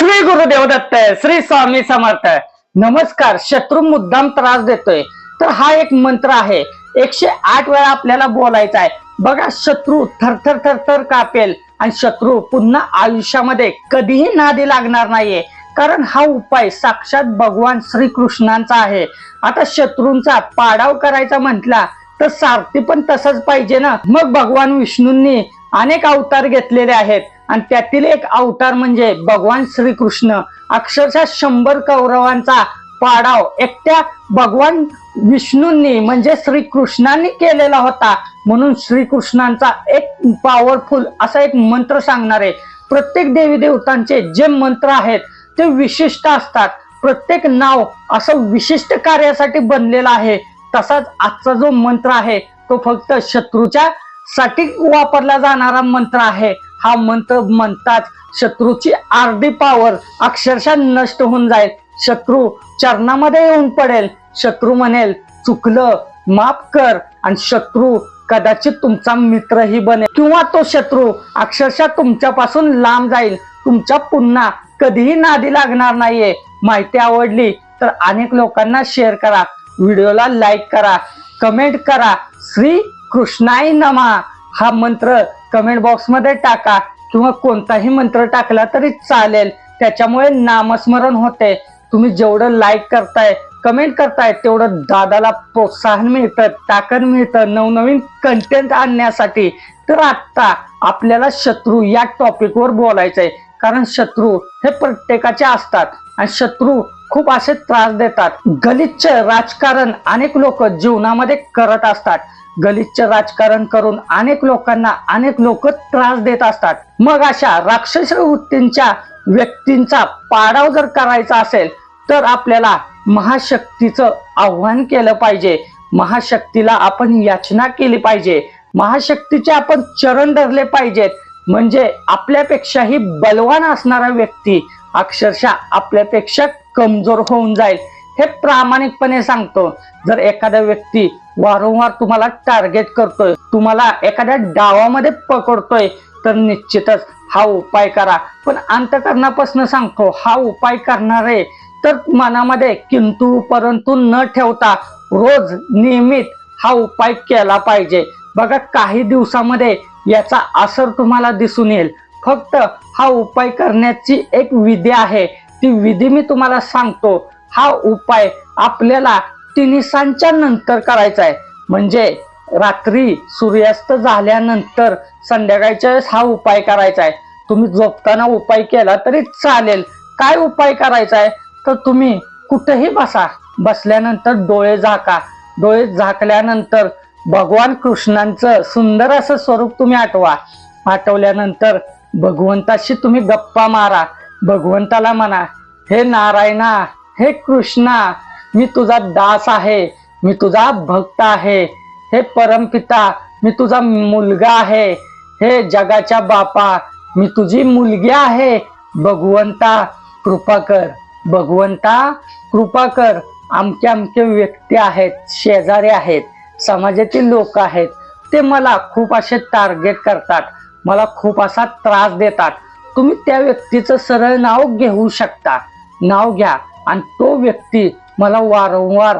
श्री गुरुदेवदत्त श्री स्वामी समर्थ नमस्कार शत्रू मुद्दाम त्रास देतोय. तर हा एक मंत्र आहे. एकशे आठ वेळा आपल्याला बोलायचा आहे. बघा शत्रू थरथर थरथर कापेल आणि शत्रू पुन्हा आयुष्यामध्ये कधीही नादी लागणार नाहीये. कारण हा उपाय साक्षात भगवान श्रीकृष्णांचा आहे. आता शत्रूंचा पाडाव करायचा म्हटला तर सारथी पण तसंच पाहिजे ना? मग भगवान विष्णूंनी अनेक अवतार घेतलेले आहेत. आणि त्यातील एक अवतार म्हणजे भगवान श्रीकृष्ण. अक्षरशः शंभर कौरवांचा पाडाव एकट्या भगवान विष्णूंनी म्हणजे श्रीकृष्णांनी केलेला होता. म्हणून श्रीकृष्णांचा एक पॉवरफुल असा एक मंत्र सांगणार आहे प्रत्येक देवी देवतांचे जे मंत्र आहेत ते विशिष्ट असतात. प्रत्येक नाव असं विशिष्ट कार्यासाठी बनलेलं आहे. तसाच आजचा जो मंत्र आहे तो फक्त शत्रूच्या साठी वापरला जाणारा मंत्र आहे. हा मंत्र म्हणताच शत्रूची आरडी पावर अक्षरशः नष्ट होऊन जाईल. शत्रू चरणामध्ये येऊन पडेल. शत्रू म्हणेल चुकलं माफ कर. आणि शत्रू कदाचित तुमचा मित्रही बनेल. किंवा तो शत्रू अक्षरशः तुमच्यापासून लांब जाईल. तुमच्या पुन्हा कधीही नादी लागणार नाहीये. माहिती आवडली तर अनेक लोकांना शेअर करा. व्हिडिओला लाईक करा. कमेंट करा. श्री कृष्णाई नमा. हा मंत्र कमेंट बॉक्समध्ये टाका किंवा कोणताही मंत्र टाकला तरी चालेल. त्याच्यामुळे नामस्मरण होते. तुम्ही जेवढं लाईक करताय कमेंट करताय तेवढं दादाला प्रोत्साहन मिळतं ताकद मिळतं नवनवीन कंटेंट आणण्यासाठी. तर आत्ता आपल्याला शत्रू या टॉपिकवर बोलायचंय. कारण शत्रू हे प्रत्येकाचे असतात आणि शत्रू खूप असे त्रास देतात. गलिच्छ राजकारण अनेक लोक जीवनामध्ये करत असतात. गलिच्छ राजकारण करून अनेक लोकांना अनेक लोक त्रास देत असतात. मग अशा राक्षस वृत्तींच्या व्यक्तींचा पाडाव जर करायचा असेल तर आपल्याला महाशक्तीचं आव्हान केलं पाहिजे. महाशक्तीला आपण याचना केली पाहिजे. महाशक्तीचे आपण चरण धरले पाहिजेत. म्हणजे आपल्यापेक्षाही बलवान असणारा व्यक्ती अक्षरशः आपल्यापेक्षा कमजोर होऊन जाईल. हे प्रामाणिकपणे सांगतो. जर एखादा व्यक्ती वारंवार तुम्हाला टार्गेट करतोय तुम्हाला एखाद्या डावामध्ये पकडतोय तर निश्चितच हा उपाय करा. पण अंतकरणापासून सांगतो हा उपाय करणारे तर मनामध्ये किंतु परंतु न ठेवता रोज नियमित हा उपाय केला पाहिजे. बघा काही दिवसामध्ये याचा असर तुम्हाला दिसून येईल. फक्त हा उपाय करण्याची एक विधी आहे. ती विधी मी तुम्हाला सांगतो. हा उपाय आपल्याला तिनिसांच्या नंतर करायचा आहे. म्हणजे रात्री सूर्यास्त झाल्यानंतर संध्याकाळच्या वेळेस हा उपाय करायचा आहे. तुम्ही झोपताना उपाय केला तरी चालेल. काय उपाय करायचा आहे? तर तुम्ही कुठेही बसा. बसल्यानंतर डोळे झाका. डोळे झाकल्यानंतर भगवान कृष्णांचं सुंदर असं स्वरूप तुम्ही आठवा. आठवल्यानंतर भगवंताशी तुम्ही गप्पा मारा. भगवंताला म्हणा हे नारायणा हे कृष्णा मी तुझा दास आहे मी तुझा भक्त आहे. हे परमपिता मी तुझा मुलगा आहे. हे जगाच्या बापा मी तुझी मुलगी आहे. भगवंता कृपा कर. भगवंता कृपा कर. आमके आमके व्यक्ती आहेत शेजारी आहेत समाजातील लोक आहेत. ते मला खूप असे टार्गेट करतात. मला खूप असा त्रास देतात. तुम्ही त्या व्यक्तीचं सरळ नाव घेऊ शकता. नाव घ्या. आणि तो व्यक्ती मला वारंवार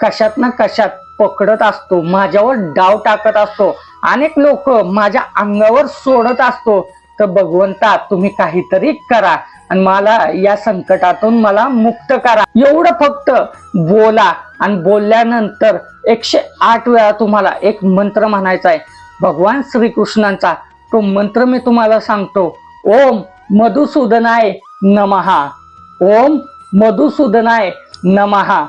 कशात ना कशात पकडत असतो माझ्यावर डाव टाकत असतो अनेक लोक माझ्या अंगावर सोडत असतो. तर भगवंता तुम्ही काहीतरी करा आणि मला या संकटातून मला मुक्त करा. एवढं फक्त बोला आणि बोलल्यानंतर एकशे आठ वेळा तुम्हाला एक मंत्र म्हणायचा आहे. भगवान श्रीकृष्णांचा तो मंत्र मी तुम्हाला सांगतो. ओम मधुसूदनाय नमहा ओम मधुसूदनाय नमहा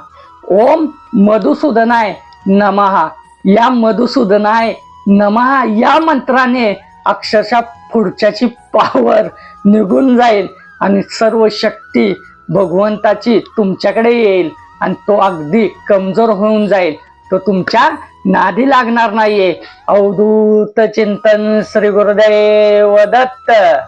ओम मधुसूदनाय नमहा या मधुसूदनाय नमहा या मंत्राने अक्षरशः पुढच्याची पावर निघून जाईल आणि सर्व शक्ती भगवंताची तुमच्याकडे येईल आणि तो अगदी कमजोर होऊन जाईल. तो तुमच्या नादी लागणार नाहीये. अवधूत चिंतन श्री गुरुदेव दत्त.